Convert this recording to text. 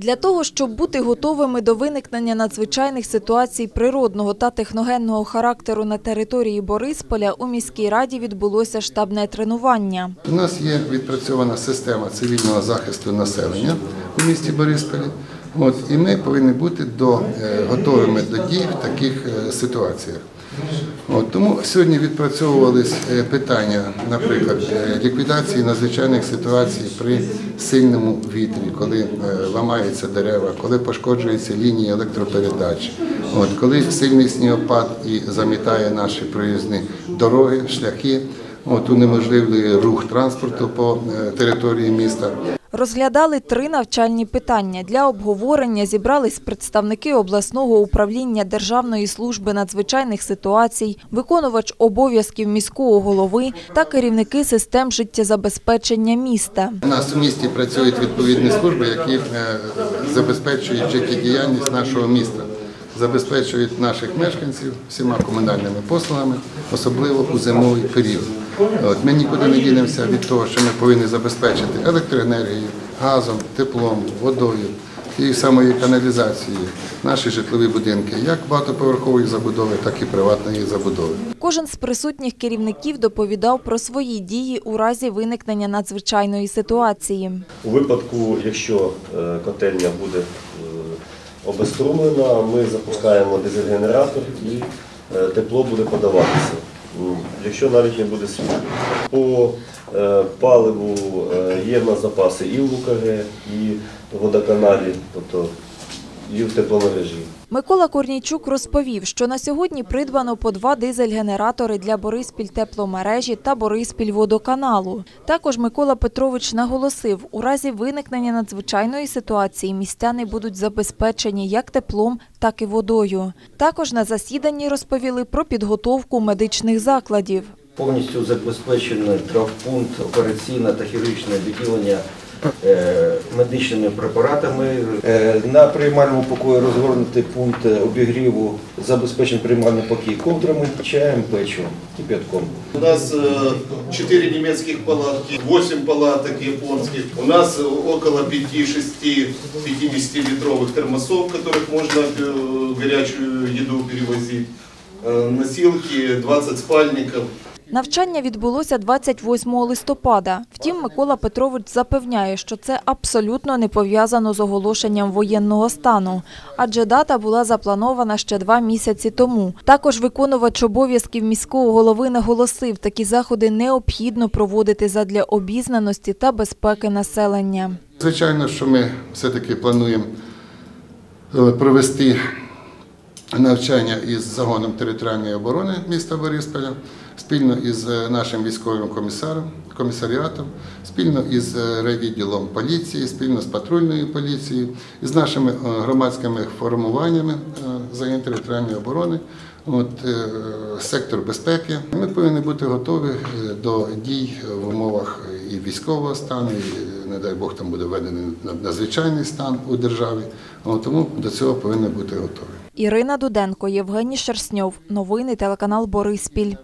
Для того, щоб бути готовими до виникнення надзвичайних ситуацій природного та техногенного характеру на території Борисполя, у міській раді відбулося штабне тренування. У нас є відпрацьована система цивільного захисту населення у місті Борисполі. От, і ми повинні бути до, е, готовими до дій в таких е, ситуаціях. От, тому сьогодні відпрацьовувались е, питання, наприклад, е, ліквідації надзвичайних ситуацій при сильному вітрі, коли е, ламаються дерева, коли пошкоджуються лінії електропередач, от, коли сильний снігопад і замітає наші проїзні дороги, шляхи, от, унеможливлює рух транспорту по території міста. Розглядали три навчальні питання. Для обговорення зібрались представники обласного управління Державної служби надзвичайних ситуацій, виконувач обов'язків міського голови та керівники систем життєзабезпечення міста. У нас в місті працюють відповідні служби, які е, забезпечують життєдіяльність нашого міста, забезпечують наших мешканців всіма комунальними послугами, особливо у зимовий період. От, ми нікуди не дінемося від того, що ми повинні забезпечити електроенергією, газом, теплом, водою, тією самою каналізацією, наші житлові будинки, як багатоповерхової забудови, так і приватної забудови. Кожен з присутніх керівників доповідав про свої дії у разі виникнення надзвичайної ситуації. У випадку, якщо е, котельня буде обеструмлена, ми запускаємо дизель-генератор і е, тепло буде подаватися, якщо навіть не буде світла. По е, паливу е, є в нас запаси і в УКГ, і в водоканалі, тобто і в тепломережі. Микола Корнійчук розповів, що на сьогодні придбано по два дизель-генератори для Бориспіль тепломережі та Бориспіль водоканалу. Також Микола Петрович наголосив, у разі виникнення надзвичайної ситуації містяни будуть забезпечені як теплом, так і водою. Також на засіданні розповіли про підготовку медичних закладів. Повністю забезпечено травпункт, операційне та хірургічне відділення медичними препаратами. Е, На приймальному покої розгорнутий пункт обігріву, забезпечений приймальний покій ковдрами, чаєм, печивом, кипятком. У нас э, 4 немецких палатки, 8 палаток японских. У нас э, около 5-6 50-литровых термосов, в которых можно э, горячую еду перевозить. Э, Носилки, 20 спальников. Навчання відбулося 28 листопада. Втім, Микола Петрович запевняє, що це абсолютно не пов'язано з оголошенням воєнного стану, адже дата була запланована ще два місяці тому. Також виконувач обов'язків міського голови наголосив, такі заходи необхідно проводити задля обізнаності та безпеки населення. Звичайно, що ми все-таки плануємо е, провести навчання із загоном територіальної оборони міста Борисполя, спільно із е, нашим військовим комісаром, комісаріатом, спільно із е, райвідділом поліції, спільно з патрульною поліцією, із нашими е, громадськими формуваннями загін територіальної оборони. От, сектор безпеки. Ми повинні бути готові до дій в умовах і військового стану, і, не дай Бог, там буде введений надзвичайний стан у державі. Тому до цього повинні бути готові. Ірина Дуденко, Євгеній Шерстньов. Новини телеканал Бориспіль.